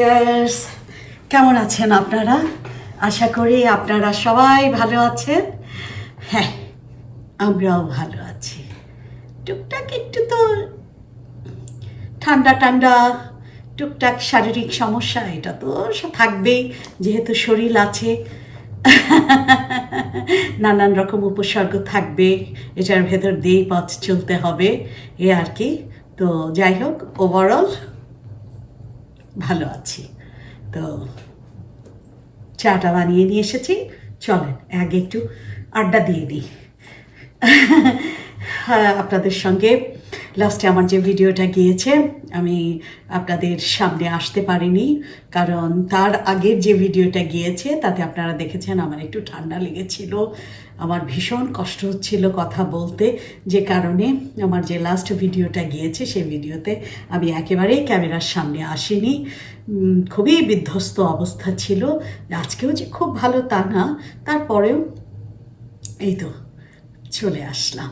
Viewers কেমন আছেন আপনারা? আশা করি আপনারা সবাই ভালো আছেন। হ্যাঁ আমরাও ভালো আছি। টুকটাক একটু তো ঠান্ডা ঠান্ডা টুকটাক শারীরিক সমস্যা, এটা তো থাকবেই, যেহেতু শরীর আছে। নানান রকম উপসর্গ থাকবে, এটার ভেতর দিয়েই পথ চলতে হবে, এ আর কি। তো যাই হোক ওভারঅল ভালো আছি। তো চাটা বানিয়ে নিয়ে এসেছি। চলেন, আগে একটু আড্ডা দিয়ে দিই। আপনাদের সঙ্গে লাস্টে আমার যে ভিডিওটা গিয়েছে, আমি আপনাদের সামনে আসতে পারিনি, কারণ তার আগের যে ভিডিওটা গিয়েছে, তাতে আপনারা দেখেছেন আমার একটু ঠান্ডা লেগেছিল। আমার ভীষণ কষ্ট হচ্ছিল কথা বলতে, যে কারণে আমার যে লাস্ট ভিডিওটা গিয়েছে, সেই ভিডিওতে আমি একেবারেই ক্যামেরার সামনে আসিনি। খুবই বিধ্বস্ত অবস্থা ছিল। আজকেও যে খুব ভালো তা না, তারপরেও এই তো চলে আসলাম।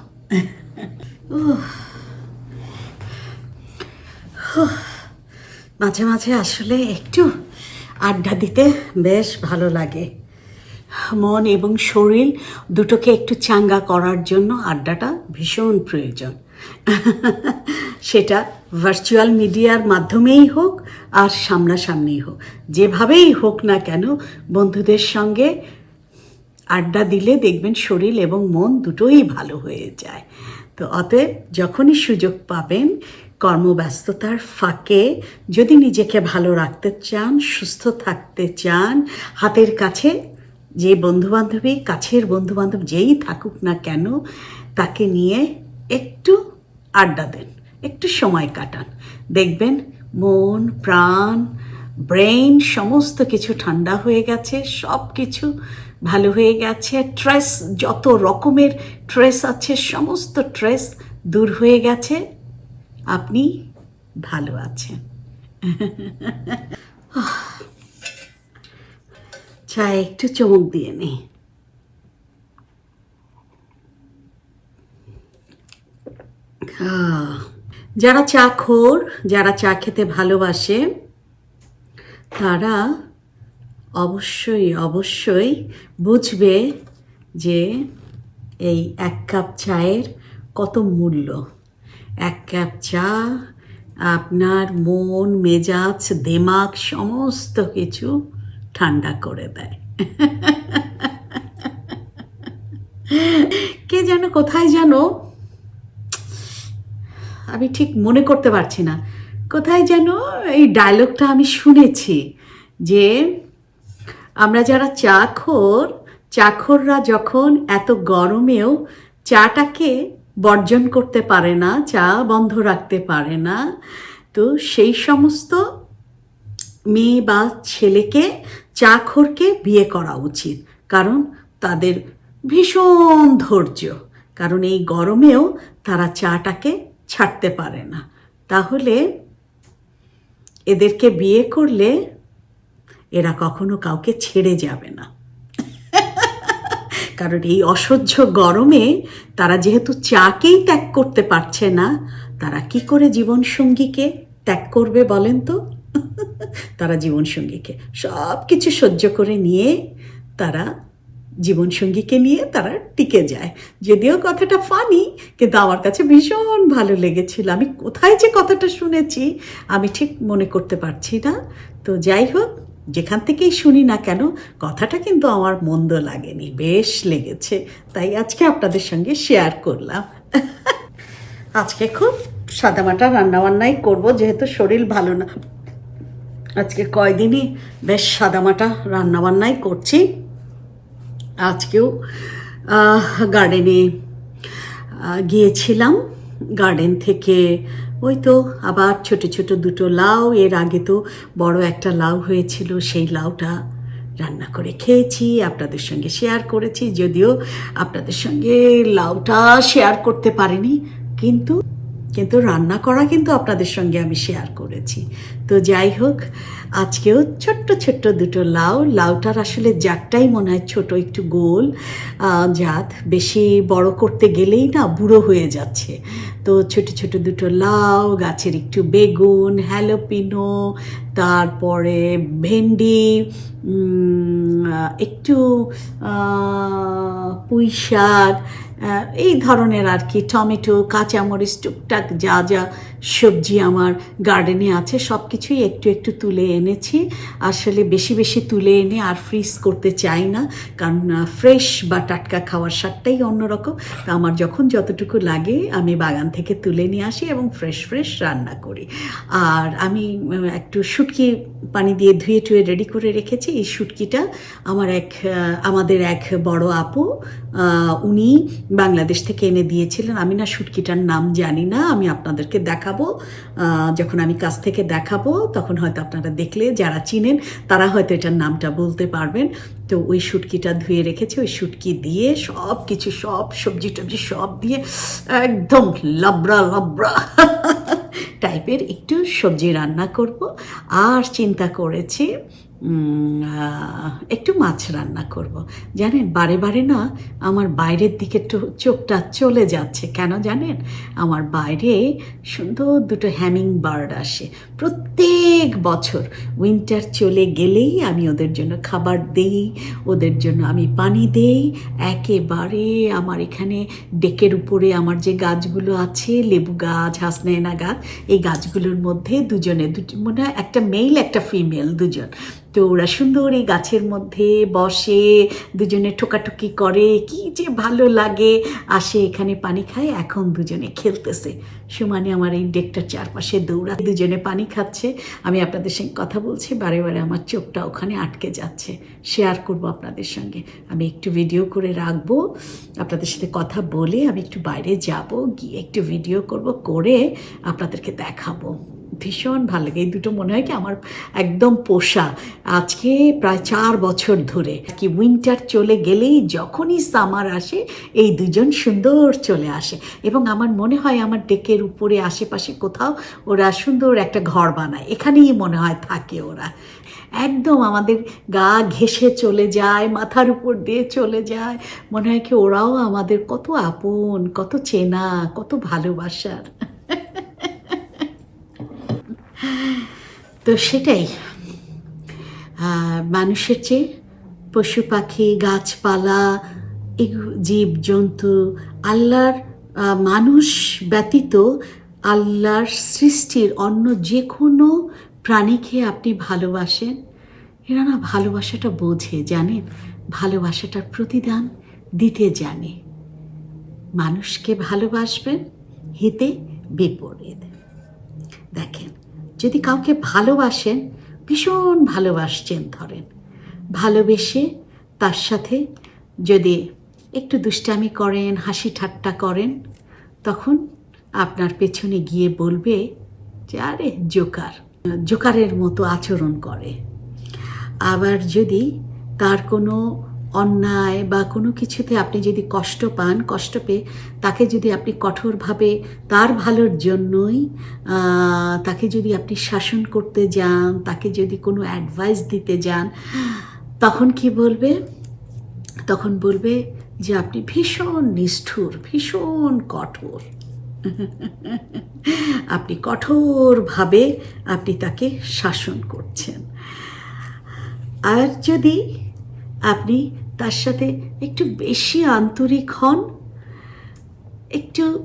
মাঝে মাঝে আসলে একটু আড্ডা দিতে বেশ ভালো লাগে। মন এবং শরীর দুটোকে একটু চাঙ্গা করার জন্য আড্ডাটা ভীষণ প্রয়োজন। সেটা ভার্চুয়াল মিডিয়ার মাধ্যমেই হোক আর সামনাসামনিই হোক। যেভাবেই হোক না কেন, বন্ধুদের সঙ্গে আড্ডা দিলে দেখবেন শরীর এবং মন দুটোই ভালো হয়ে যায়। তো অতএব যখনই সুযোগ পাবেন, কর্মব্যস্ততার ফাঁকে যদি নিজেকে ভালো রাখতে চান, সুস্থ থাকতে চান, হাতের কাছে যে বন্ধুবান্ধবী, কাছের বন্ধুবান্ধব যেই থাকুক না কেন, তাকে নিয়ে একটু আড্ডা দেন, একটু সময় কাটান। দেখবেন মন, প্রাণ ব্রেন সমস্ত কিছু ঠান্ডা হয়ে গেছে, সব কিছু ভালো হয়ে গেছে ট্রেস যত রকমের ট্রেস আছে, সমস্ত ট্রেস দূর হয়ে গেছে। আপনি ভালো আছেন। চায় একটু চমক দিয়ে নেই যারা চা খোর, যারা চা খেতে ভালোবাসে, তারা অবশ্যই অবশ্যই বুঝবে যে এই এক কাপ চায়ের কত মূল্য। এক কাপ চা, আপনার মন, মেজাজ, দেমাগ, সমস্ত কিছু ঠান্ডা করে দেয়। কে যেন কোথায় যেন, আমি ঠিক মনে করতে পারছি না, কোথায় যেন এই ডায়লগটা আমি শুনেছি যে আমরা যারা চাখোর, চাখররা যখন এত গরমেও চাটাকে বর্জন করতে পারে না, চা বন্ধ রাখতে পারে না, তো সেই সমস্ত মেয়ে বা ছেলেকে চাখরকে বিয়ে করা উচিত, কারণ তাদের ভীষণ ধৈর্য। কারণ এই গরমেও তারা চাটাকে ছাড়তে পারে না। তাহলে এদেরকে বিয়ে করলে এরা কখনো কাউকে ছেড়ে যাবে না। কারণ এই অসহ্য গরমে তারা যেহেতু চাকেই ত্যাগ করতে পারছে না, তারা কি করে জীবনসঙ্গীকে ত্যাগ করবে বলেন তো? তারা জীবনসঙ্গীকে সব কিছু সহ্য করে নিয়ে তারা জীবনসঙ্গীকে নিয়ে তারা টিকে যায়। যদিও কথাটা ফানি কিন্তু আমার কাছে ভীষণ ভালো লেগেছিল। আমি কোথায় যে কথাটা শুনেছি, আমি ঠিক মনে করতে পারছি না। তো যাই হোক, যেখান থেকেই শুনি না কেন, কথাটা কিন্তু আমার মন্দ লাগেনি, বেশ লেগেছে। তাই আজকে আপনাদের সঙ্গে শেয়ার করলাম। আজকে খুব সাদামাটা রান্নাবান্নাই করব, যেহেতু শরীর ভালো না। আজকে কয়দিনই? বেশ সাদামাটা রান্নাবান্নাই করছি। আজকেও গার্ডেনে গিয়েছিলাম। গার্ডেন থেকে ওই তো আবার ছোট ছোট দুটো লাউ, এর আগে তো বড় একটা লাউ হয়েছিল, সেই লাউটা রান্না করে খেয়েছি, আপনাদের সঙ্গে শেয়ার করেছি। যদিও আপনাদের সঙ্গে লাউটা শেয়ার করতে পারিনি, কিন্তু কিন্তু রান্না করা কিন্তু আপনাদের সঙ্গে আমি শেয়ার করেছি। তো যাই হোক, আজকেও ছোট্ট ছোট্ট দুটো লাউ। লাউটার আসলে জাতটাই মনে হয় ছোটো, একটু গোল। জাত। বেশি বড় করতে গেলেই না বুড়ো হয়ে যাচ্ছে। তো ছোট ছোট দুটো লাউ, গাছের একটু বেগুন, হ্যালোপিনো, তারপরে ভেন্ডি একটু পুঁই শাক এই ধরনের আর কি, টমেটো, কাঁচামরিচ, টুকটাক যা যা সবজি আমার গার্ডেনে আছে সব কিছুই একটু একটু তুলে এনেছি। আসলে বেশি বেশি তুলে এনে আর ফ্রিজ করতে চাই না, কারণ ফ্রেশ বা টাটকা খাওয়ার স্বাদটাই অন্যরকম। তা আমার যখন যতটুকু লাগে, আমি বাগান থেকে তুলে নিয়ে আসি এবং ফ্রেশ ফ্রেশ রান্না করি। আর আমি একটু শুটকি পানি দিয়ে ধুয়ে টুয়ে রেডি করে রেখেছি। এই শুটকিটা আমার এক আমাদের এক বড় আপু উনি বাংলাদেশ থেকে এনে দিয়েছিলেন। আমি না শুটকিটার নাম জানি না, আমি আপনাদেরকে দেখাবো। যখন আমি কাছ থেকে দেখাবো, তখন হয়তো আপনারা দেখলে, যারা চিনেন, তারা হয়তো এটার নামটা বলতে পারবেন। তো ওই শুটকিটা ধুয়ে রেখেছি, ওই শুটকি দিয়ে সব কিছু সব সবজি টবজি সব দিয়ে একদম লাবড়া লাবড়া টাইপের একটু সবজি রান্না করব। আর চিন্তা করেছি একটু মাছ রান্না করব। জানেন, বারে বারে না আমার বাইরের দিকে চোখটা চলে যাচ্ছে। কেন জানেন? আমার বাইরে সুন্দর দুটো হ্যামিং বার্ড আসে। প্রত্যেক বছর উইন্টার চলে গেলেই আমি ওদের জন্য খাবার দেই, ওদের জন্য আমি পানি দেই। একেবারে আমার এখানে ডেকের উপরে আমার যে গাছগুলো আছে, লেবু গাছ, হাসনাইনা গাছ, এই গাছগুলোর মধ্যে দুজনে দুটো মনে হয় একটা মেল একটা ফিমেল দুজন। তো ওরা সুন্দর এই গাছের মধ্যে বসে, দুজনে ঠোকাঠুকি করে, কি যে ভালো লাগে। আসে এখানে পানি খায়, এখন দুজনে খেলতেছে। সমানে আমার এই ডেকটার চারপাশে দৌড়া দুজনে পানি খাচ্ছে। আমি আপনাদের সঙ্গে কথা বলছি, বারে বারে আমার চোখটা ওখানে আটকে যাচ্ছে। শেয়ার করব আপনাদের সঙ্গে। আমি একটু ভিডিও করে রাখব, আপনাদের সাথে কথা বলে আমি একটু বাইরে যাব, গিয়ে একটু ভিডিও করব, করে আপনাদেরকে দেখাবো। ভীষণ ভালো লাগে। এই দুটো মনে হয় কি আমার একদম পোষা। আজকে প্রায় চার বছর ধরে কি উইন্টার চলে গেলেই যখনই সামার আসে, এই দুজন সুন্দর চলে আসে। এবং আমার মনে হয় আমার ডেকের উপরে আশেপাশে কোথাও ওরা সুন্দর একটা ঘর বানায়। এখানেই মনে হয় থাকে ওরা। একদম আমাদের গা ঘেসে চলে যায়, মাথার উপর দিয়ে চলে যায়। মনে হয় কি ওরাও আমাদের কত আপন, কত চেনা, কত ভালোবাসার। তো সেটাই। মানুষের চেয়ে পশু পাখি, গাছপালা জীব, জন্তু, আল্লাহর মানুষ ব্যতীত আল্লাহর সৃষ্টির অন্য যে কোনো প্রাণীকে আপনি ভালোবাসেন, এরা না ভালোবাসাটা বোঝে জানেন ভালোবাসাটার প্রতিদান দিতে জানে। মানুষকে ভালোবাসবেন, হিতে বিপরীত। দেখেন যদি কাউকে ভালোবাসেন, ভীষণ ভালোবাসছেন ধরেন। ভালোবেসে তার সাথে যদি একটু দুষ্টামি করেন, হাসি ঠাট্টা করেন, তখন আপনার পেছনে গিয়ে বলবে যে, আরে, জোকার। জোকারের মতো আচরণ করে। আবার যদি তার কোনো অন্যায় বা কোনো কিছুতে আপনি যদি কষ্ট পান, কষ্ট পেয়ে তাকে যদি আপনি কঠোরভাবে তার ভালোর জন্যই তাকে যদি আপনি শাসন করতে যান, তাকে যদি কোনো অ্যাডভাইস দিতে যান, তখন কি বলবে? তখন বলবে যে আপনি ভীষণ নিষ্ঠুর, ভীষণ কঠোর। আপনি কঠোরভাবে আপনি তাকে শাসন করছেন। আর যদি আপনি তার সাথে একটু বেশি আন্তরিক হন, একটু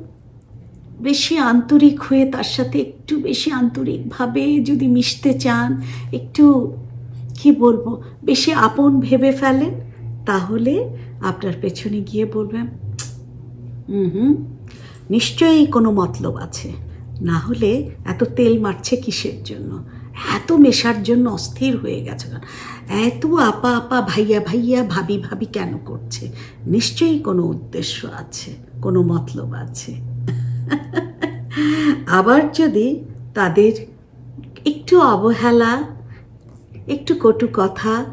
বেশি আন্তরিক হয়ে তার সাথে একটু বেশি আন্তরিকভাবে যদি মিশতে চান, একটু, কি বলব, বেশি আপন ভেবে ফেলেন, তাহলে আপনার পেছনে গিয়ে বলবেন, হুম নিশ্চয়ই কোনো মতলব আছে। না হলে এত তেল মারছে কিসের জন্য? এত মেশার জন্য অস্থির হয়ে গেছে এত আপা আপা ভাইয়া ভাইয়া ভাবি ভাবি কেন করছে? নিশ্চয়ই কোনো উদ্দেশ্য আছে, কোনো মতলব আছে। আবার যদি তাদের একটু অবহেলা, একটু কটু কথা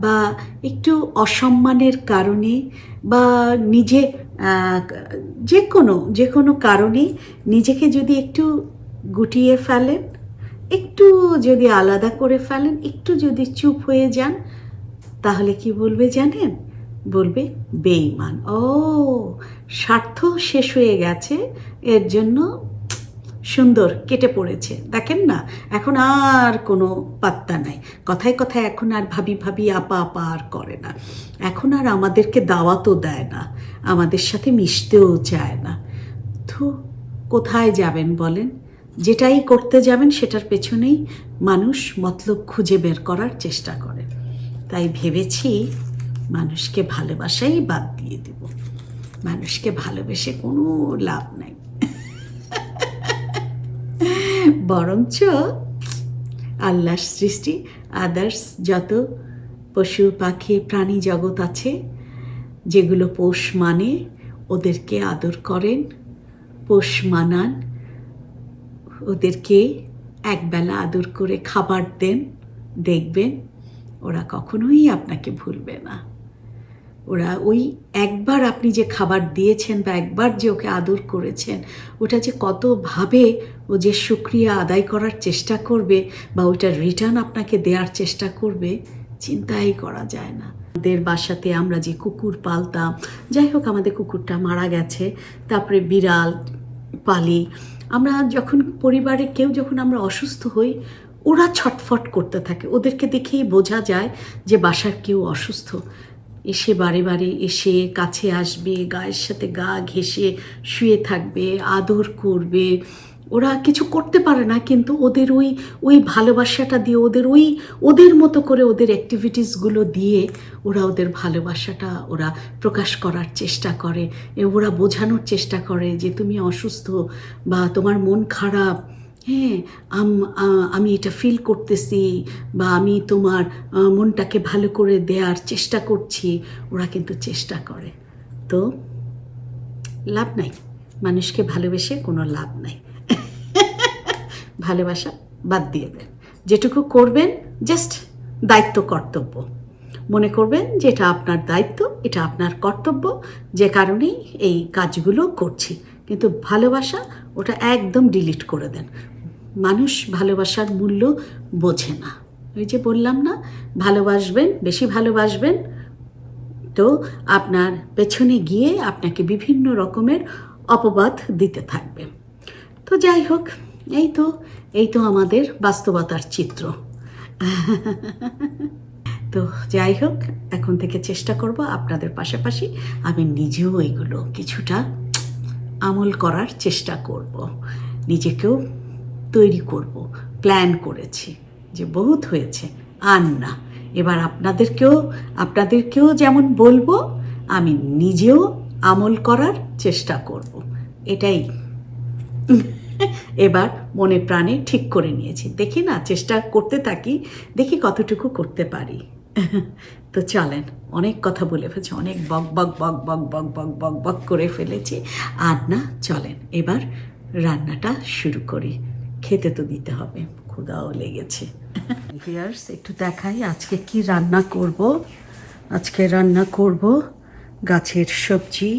বা একটু অসম্মানের কারণে বা নিজে যে কোনো যে কোনো কারণে নিজেকে যদি একটু গুটিয়ে ফেলেন একটু যদি আলাদা করে ফেলেন, একটু যদি চুপ হয়ে যান, তাহলে কি বলবে জানেন? বলবে বেইমান ও, স্বার্থ শেষ হয়ে গেছে, এর জন্য সুন্দর কেটে পড়েছে। দেখেন না, এখন আর কোনো পাত্তা নাই। কথায় কথায় এখন আর ভাবি ভাবি আপা আপা আর করে না। এখন আর আমাদেরকে দাওয়াতও দেয় না, আমাদের সাথে মিশতেও চায় না। তো কোথায় যাবেন বলেন? যেটাই করতে যাবেন, সেটার পেছনেই মানুষ মতলব খুঁজে বের করার চেষ্টা করে। তাই ভেবেছি মানুষকে ভালোবাসাই বাদ দিয়ে দেব। মানুষকে ভালোবেসে কোনো লাভ নাই। বরঞ্চ আল্লাহর সৃষ্টি, আদার্স যত পশু, পাখি, প্রাণী জগৎ আছে, যেগুলো পোষ মানে ওদেরকে আদর করেন, পোষ মানান ওদেরকে একবেলা আদর করে খাবার দেন, দেখবেন ওরা কখনোই আপনাকে ভুলবে না। ওরা ওই একবার আপনি যে খাবার দিয়েছেন বা একবার যে ওকে আদর করেছেন, ওটা যে কতভাবে ও যে সুক্রিয়া আদায় করার চেষ্টা করবে বা ওইটার রিটার্ন আপনাকে দেওয়ার চেষ্টা করবে, চিন্তাই করা যায় না। আমাদের বাসাতে আমরা যে কুকুর পালতাম, যাই হোক আমাদের কুকুরটা মারা গেছে, তারপরে বিড়াল, পালি আমরা যখন পরিবারে কেউ যখন আমরা অসুস্থ হই, ওরা ছটফট করতে থাকে। ওদেরকে দেখেই বোঝা যায় যে বাসার কেউ অসুস্থ। এসে বারে বারে এসে কাছে আসবে, গায়ের সাথে গা ঘেসে শুয়ে থাকবে, আদর করবে ওরা কিছু করতে পারে না, কিন্তু ওদের ওই ওই ভালোবাসাটা দিয়ে, ওদের ওই, ওদের মতো করে ওদের অ্যাক্টিভিটিসগুলো দিয়ে ওরা ওদের ভালোবাসাটা ওরা প্রকাশ করার চেষ্টা করে ওরা বোঝানোর চেষ্টা করে যে তুমি অসুস্থ বা তোমার মন খারাপ হ্যাঁ আম- এটা ফিল করতেছি বা আমি তোমার মনটাকে ভালো করে দেওয়ার চেষ্টা করছি, ওরা কিন্তু চেষ্টা করে। তো, লাভ নাই, মানুষকে ভালোবেসে কোনো লাভ নাই। ভালোবাসা বাদ দিয়ে দেন। যেটুকু করবেন জাস্ট দায়িত্ব, কর্তব্য। মনে করবেন যে এটা আপনার দায়িত্ব, এটা আপনার কর্তব্য, যে কারণেই এই কাজগুলো করছি। কিন্তু ভালোবাসা ওটা একদম ডিলিট করে দেন। মানুষ ভালোবাসার মূল্য বোঝে না। ওই যে বললাম না, ভালোবাসবেন, বেশি ভালোবাসবেন, তো আপনার পেছনে গিয়ে আপনাকে বিভিন্ন রকমের অপবাদ দিতে থাকবে। তো যাই হোক এই তো এই তো আমাদের বাস্তবতার চিত্র। তো যাই হোক, এখন থেকে চেষ্টা করব আপনাদের পাশাপাশি আমি নিজেও এগুলো কিছুটা আমল করার চেষ্টা করব। নিজেকেও তৈরি করব প্ল্যান করেছি যে বহুত হয়েছে, আর না। এবার আপনাদেরকেও আপনাদেরকেও যেমন বলব, আমি নিজেও আমল করার চেষ্টা করব। এটাই। এবার মনে প্রাণে ঠিক করে নিয়েছি। দেখি না, চেষ্টা করতে থাকি, দেখি কতটুকু করতে পারি। তো চলেন, অনেক কথা বলে ফেলেছি, অনেক বক বক বক বক বক বক বক বক করে ফেলেছি। আর না, চলেন, এবার রান্নাটা শুরু করি। খেতে তো দিতে হবে ক্ষুদাও লেগেছে। ভিয়ার্স একটু দেখাই আজকে কি রান্না করব। আজকে রান্না করব গাছের সবজি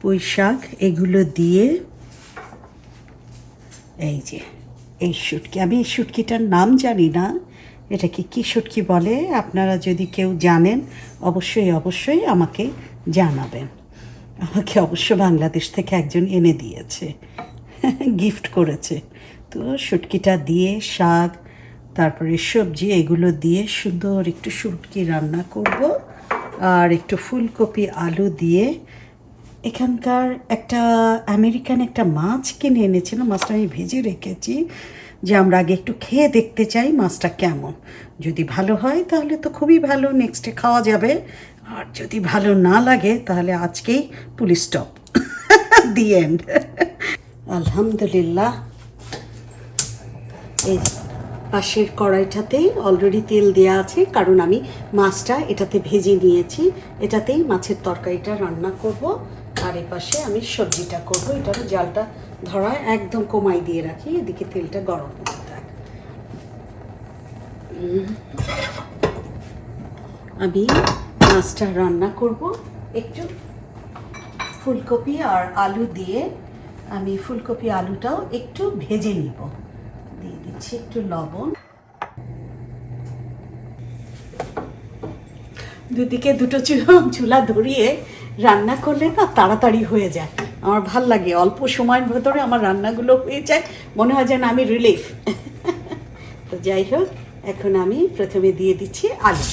পুঁই শাক এগুলো দিয়ে এই যে, এই শুটকি, আমি এই শুটকিটার নাম জানি না। এটাকে কি শুটকি বলে? আপনারা যদি কেউ জানেন, অবশ্যই অবশ্যই আমাকে জানাবেন। আমাকে অবশ্য বাংলাদেশ থেকে একজন এনে দিয়েছে, গিফট করেছে। তো শুটকিটা দিয়ে শাক, তারপরে সবজি, এগুলো দিয়ে সুন্দর একটু শুটকি রান্না করব। আর একটু ফুলকপি, আলু দিয়ে এখানকার একটা আমেরিকান একটা মাছ কিনে এনেছিলাম মাছটা আমি ভেজে রেখেছি যে আমরা আগে একটু খেয়ে দেখতে চাই মাছটা কেমন। যদি ভালো হয় তাহলে তো খুবই ভালো নেক্সটে খাওয়া যাবে। আর যদি ভালো না লাগে তাহলে আজকেই পুলিশ স্টপ দি এন্ড আলহামদুলিল্লাহ। এই পাশের কড়াইটাতেই অলরেডি তেল দেওয়া আছে, কারণ আমি মাছটা এটাতে ভেজে নিয়েছি। এটাতেই মাছের তরকারিটা রান্না করব। আর এ পাশে আমি সবজিটা করব। এটারও জালটা ধরা একদম কমাই দিয়ে রাখি, এদিকে তেলটা গরম হতে থাক। আমি মাছটা রান্না করব। একটু ফুলকপি আর আলু দিয়ে আমি ফুলকপি আলুটাও একটু ভেজে নিব। দিয়ে দিচ্ছি একটু লবণ। দুদিকে দুটো চুলা ধরিয়ে রান্না করলে না তাড়াতাড়ি হয়ে যায়। আমার ভালো লাগে, অল্প সময়ের ভেতরে আমার রান্নাগুলো হয়ে যায়, মনে হয় যেন আমি রিলিফ তো যাই হোক, এখন আমি প্রথমে দিয়ে দিচ্ছি আলু।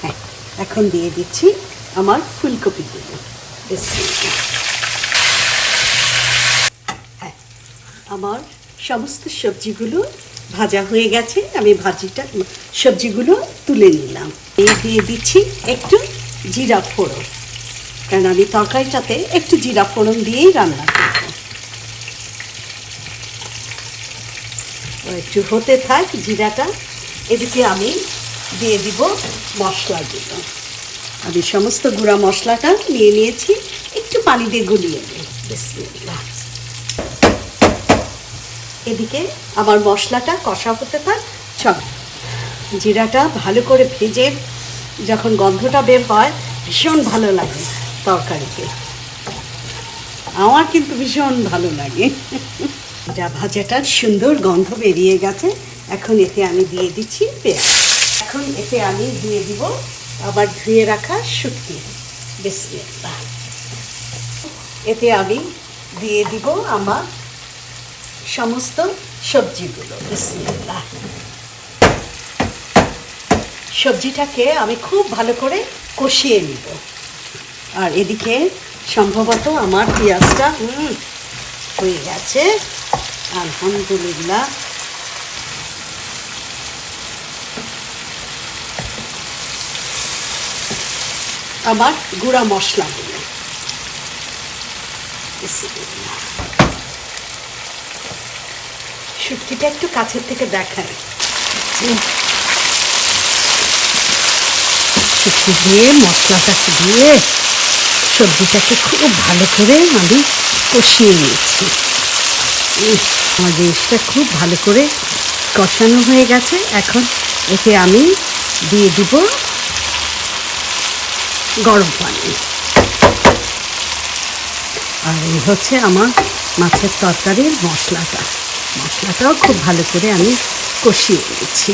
হ্যাঁ এখন দিয়ে দিচ্ছি আমার বিসমিল্লাহ। হ্যাঁ আমার সমস্ত সবজিগুলো ভাজা হয়ে গেছে। আমি ভাজিটা, সবজিগুলো তুলে নিলাম। এই দিয়ে দিচ্ছি একটু জিরা ফোড়ন। কারণ আমি তরকারিটাতে একটু জিরা ফোড়ন দিয়েই রান্না একটু হতে থাক, জিরাটা। এদিকে আমি দিয়ে দিব মশলাগুলো আমি সমস্ত গুঁড়া মশলাটা নিয়ে নিয়েছি। একটু পানি দিয়ে গুলিয়ে নিই। এদিকে আমার মশলাটা কষা হতে থাক চল জিরাটা ভালো করে ভেজে যখন গন্ধটা বের হয়, ভীষণ ভালো লাগে তরকারিতে। আমার কিন্তু ভীষণ ভালো লাগে। যা ভাজাটার সুন্দর গন্ধ বেরিয়ে গেছে, এখন এতে আমি দিয়ে দিচ্ছি পেঁয়াজ। এখন এতে আমি দিয়ে দিব আবার ধুয়ে রাখা শুটকি। বিসমিল্লাহ। এতে আমি দিয়ে দিব আমার সমস্ত সবজিগুলো। বিসমিল্লাহ। সবজিটাকে আমি খুব ভালো করে কষিয়ে নিব। আর এদিকে সম্ভবত আমার পেঁয়াজটা হুম, হয়ে গেছে। আলহামদুলিল্লাহ। আমার গুঁড়া মশলাগুলো বিসমিল্লাহ। শুটকিটা একটু কাছের থেকে দেখায় শুটকি দিয়ে, মশলাটাকে দিয়ে সবজিটাকে খুব ভালো করে আমি কষিয়ে নিয়েছি। আমার জিনিসটা খুব ভালো করে কষানো হয়ে গেছে। এখন এতে আমি দিয়ে দিব গরম পানি। আর এই হচ্ছে আমার মাছের তরকারির মশলাটা। মশলাটাও খুব ভালো করে আমি কষিয়ে নিচ্ছি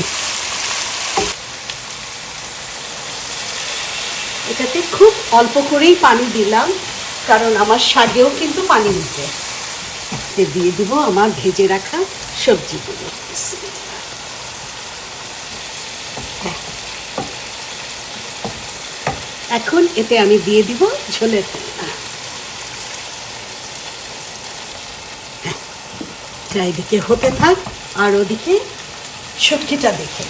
এটাতে খুব অল্প করেই পানি দিলাম, কারণ আমার শাকেও কিন্তু পানি দিতে এতে দিয়ে দিব আমার ভেজে রাখা সবজিগুলো। এখন এতে আমি দিয়ে দিব ঝোলের পানা। হ্যাঁ, এটা এদিকে হতে থাক, আর ওদিকে শুটকিটা দেখে।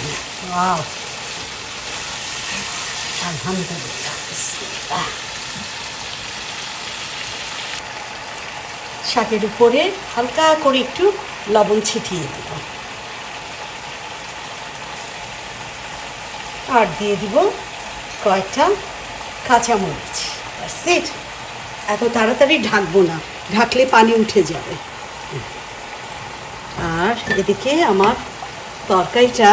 শাকের উপরে হালকা করে একটু লবণ ছিটিয়ে দিব। আর দিয়ে দিব কয়েকটা কাঁচামরিচ। It. এত তাড়াতাড়ি ঢাকবো না, ঢাকলে পানি উঠে যাবে। আর এদিকে আমার তরকারিটা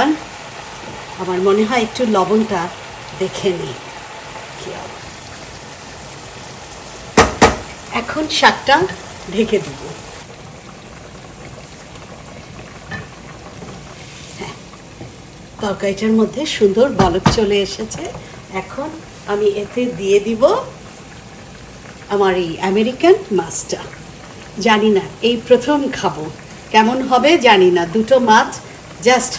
আমার মনে হয় একটু লবণটা দেখে নিই এখন শাকটা ঢেকে দিব। হ্যাঁ, তরকারিটার মধ্যে সুন্দর বলক চলে এসেছে। এখন আমি এতে দিয়ে দিব আমার এই আমেরিকান মাছটা। জানি না এই প্রথম খাব। কেমন হবে জানি না। দুটো মাছ জাস্ট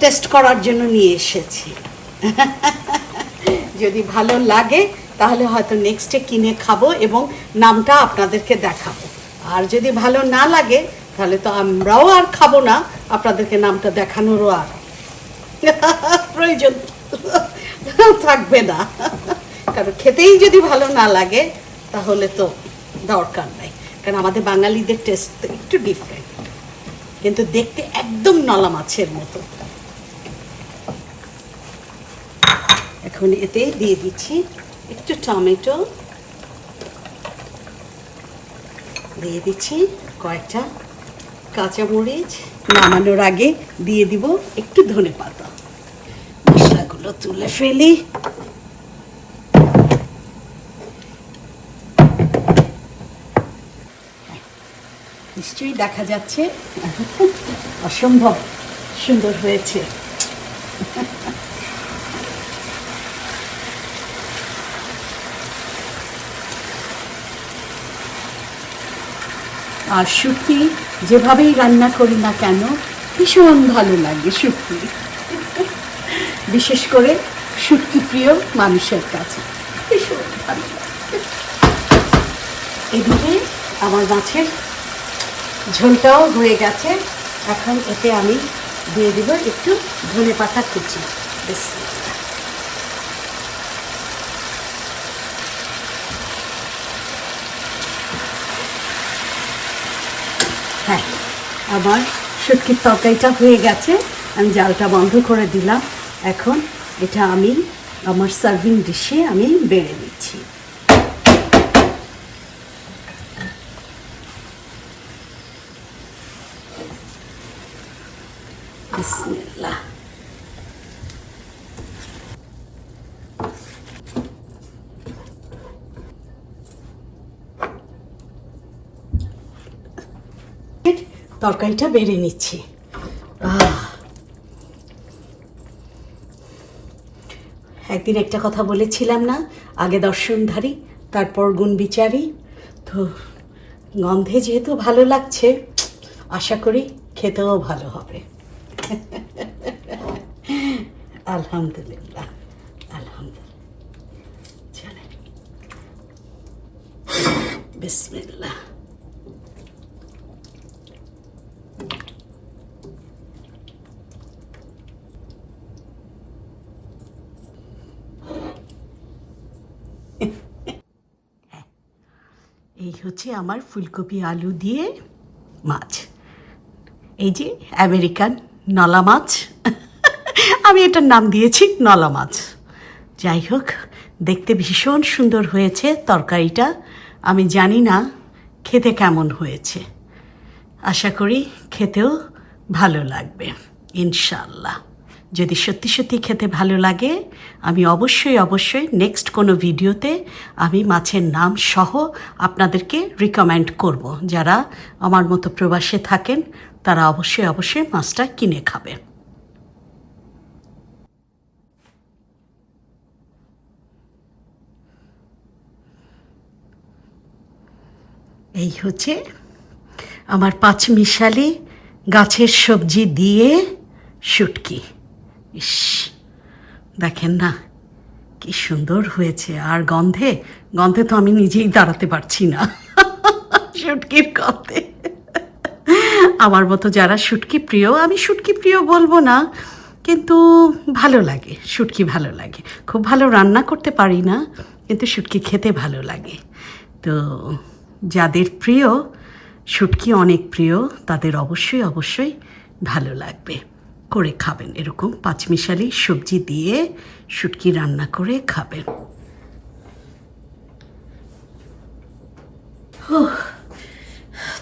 টেস্ট করার জন্য নিয়ে এসেছি। যদি ভালো লাগে, তাহলে হয়তো নেক্সটে কিনে খাব এবং নামটা আপনাদেরকে দেখাবো। আর যদি ভালো না লাগে, তাহলে তো আমরাও আর খাব না, আপনাদেরকে নামটা দেখানোরও আর প্রয়োজন থাকবে না। কারণ খেতেই যদি ভালো না লাগে, তাহলে তো দরকার নাই। কারণ আমাদের বাঙালিদের টেস্ট একটু ডিফারেন্ট কিন্তু দেখতে একদম নলা মাছের মতো। এখন এতে দিয়ে দিচ্ছি একটু টমেটো। দিয়ে দিচ্ছি কয়েকটা কাঁচামরিচ। নামানোর আগে দিয়ে দিব একটু ধনে পাতা মশলাগুলো তুলে ফেলি। নিশ্চয়ই দেখা যাচ্ছে। অসম্ভব সুন্দর হয়েছে। আর শুটকি, যেভাবেই রান্না করি না কেন, ভীষণ ভালো লাগে শুটকি। বিশেষ করে শুটকি প্রিয় মানুষের কাছে। ভীষণ ভালো লাগে। এদিকে আমার মাছের ঝোলটাও হয়ে গেছে। এখন এতে আমি দিয়ে দিব একটু ধনে পাতা কুচি। বেশ। হ্যাঁ আমার শুটকির তরকারিটা হয়ে গেছে। আমি জালটা বন্ধ করে দিলাম। এখন এটা আমি আমার সার্ভিং ডিশে আমি বেড়ে নিচ্ছি বিসমিল্লাহ তরকারিটা বেড়ে নিচ্ছি। একদিন একটা কথা বলেছিলাম না, আগে দর্শনধারী, তারপর গুণ বিচারী তো গন্ধে যেহেতু ভালো লাগছে, আশা করি খেতেও ভালো হবে। আলহামদুলিল্লাহ আলহামদুলিল্লাহ। বিসমিল্লাহ এই হচ্ছে আমার ফুলকপি আলু দিয়ে মাছ। এই যে আমেরিকান নলা মাছ। আমি এটার নাম দিয়েছি নলা মাছ। যাই হোক, দেখতে ভীষণ সুন্দর হয়েছে তরকারিটা। আমি জানি না খেতে কেমন হয়েছে। আশা করি খেতেও ভালো লাগবে ইনশাল্লাহ যদি সত্যি সত্যি খেতে ভালো লাগে, আমি অবশ্যই অবশ্যই নেক্সট কোনো ভিডিওতে আমি মাছের নাম সহ আপনাদেরকে রিকমেন্ড করব। যারা আমার মতো প্রবাসে থাকেন, তারা অবশ্যই অবশ্যই মাছটা কিনে খাবে। এই হচ্ছে আমার পাঁচমিশালি গাছের সবজি দিয়ে শুটকি। ইস, দেখেন না, কি সুন্দর হয়েছে। আর গন্ধে গন্ধে তো আমি নিজেই দাঁড়াতে পারছি না। শুটকির গন্ধে। আমার মতো যারা শুটকি প্রিয়, আমি শুটকি প্রিয় বলব না, কিন্তু ভালো লাগে, শুটকি ভালো লাগে। খুব ভালো রান্না করতে পারি না, কিন্তু শুটকি খেতে ভালো লাগে। তো যাদের প্রিয়, শুটকি অনেক প্রিয়, তাদের অবশ্যই অবশ্যই ভালো লাগবে। করে খাবেন। এরকম পাঁচমিশালি সবজি দিয়ে শুটকি রান্না করে খাবেন।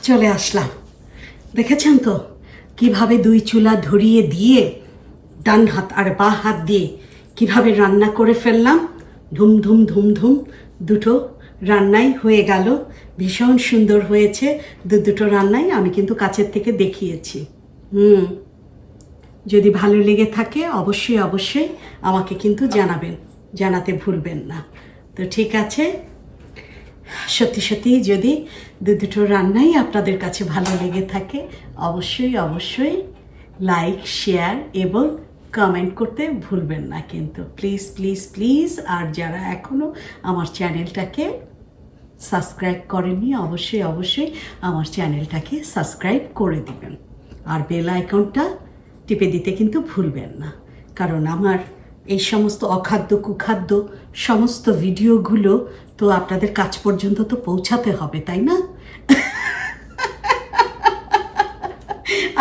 চলে আসলাম। দেখেছেন তো? কীভাবে দুই চুলা ধরিয়ে দিয়ে, ডান হাত আর বা হাত দিয়ে কীভাবে রান্না করে ফেললাম? ধুম ধুম ধুম ধুম দুটো রান্নাই হয়ে গেল। ভীষণ সুন্দর হয়েছে দু দুটো রান্নাই আমি কিন্তু কাছের থেকে দেখিয়েছি। হুম। যদি ভালো লেগে থাকে, অবশ্যই অবশ্যই আমাকে কিন্তু জানাবেন। জানাতে ভুলবেন না। তো ঠিক আছে। সত্যি সত্যি যদি দু দুটো রান্নাই আপনাদের কাছে ভালো লেগে থাকে, অবশ্যই অবশ্যই লাইক, শেয়ার এবং কমেন্ট করতে ভুলবেন না কিন্তু। প্লিজ প্লিজ প্লিজ আর যারা এখনও আমার চ্যানেলটাকে সাবস্ক্রাইব করেননি, অবশ্যই অবশ্যই আমার চ্যানেলটাকে সাবস্ক্রাইব করে দিবেন। আর বেল আইকনটা টিপে দিতে কিন্তু ভুলবেন না। কারণ আমার এই সমস্ত অখাদ্য, কুখাদ্য, সমস্ত ভিডিওগুলো তো আপনাদের কাছ পর্যন্ত তো পৌঁছাতে হবে, তাই না?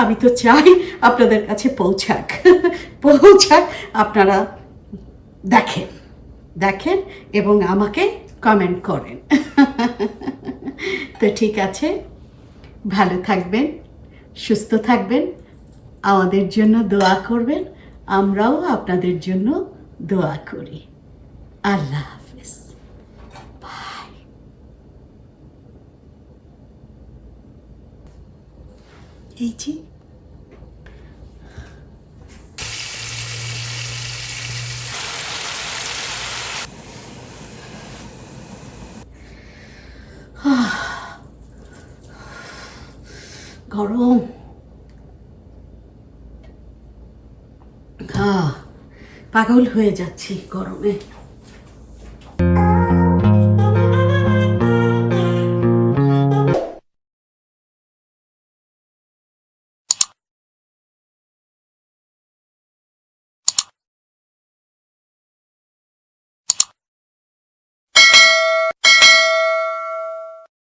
আমি তো চাই আপনাদের কাছে পৌঁছাক। পৌঁছাক আপনারা দেখেন দেখেন এবং আমাকে কমেন্ট করেন। তো ঠিক আছে, ভালো থাকবেন, সুস্থ থাকবেন। আমাদের জন্য দোয়া করবেন আমরাও আপনাদের জন্য দোয়া করি। আল্লাহ হাফেজ। বাই এই যে গরম হ্যাঁ পাগল হয়ে যাচ্ছি গরমে।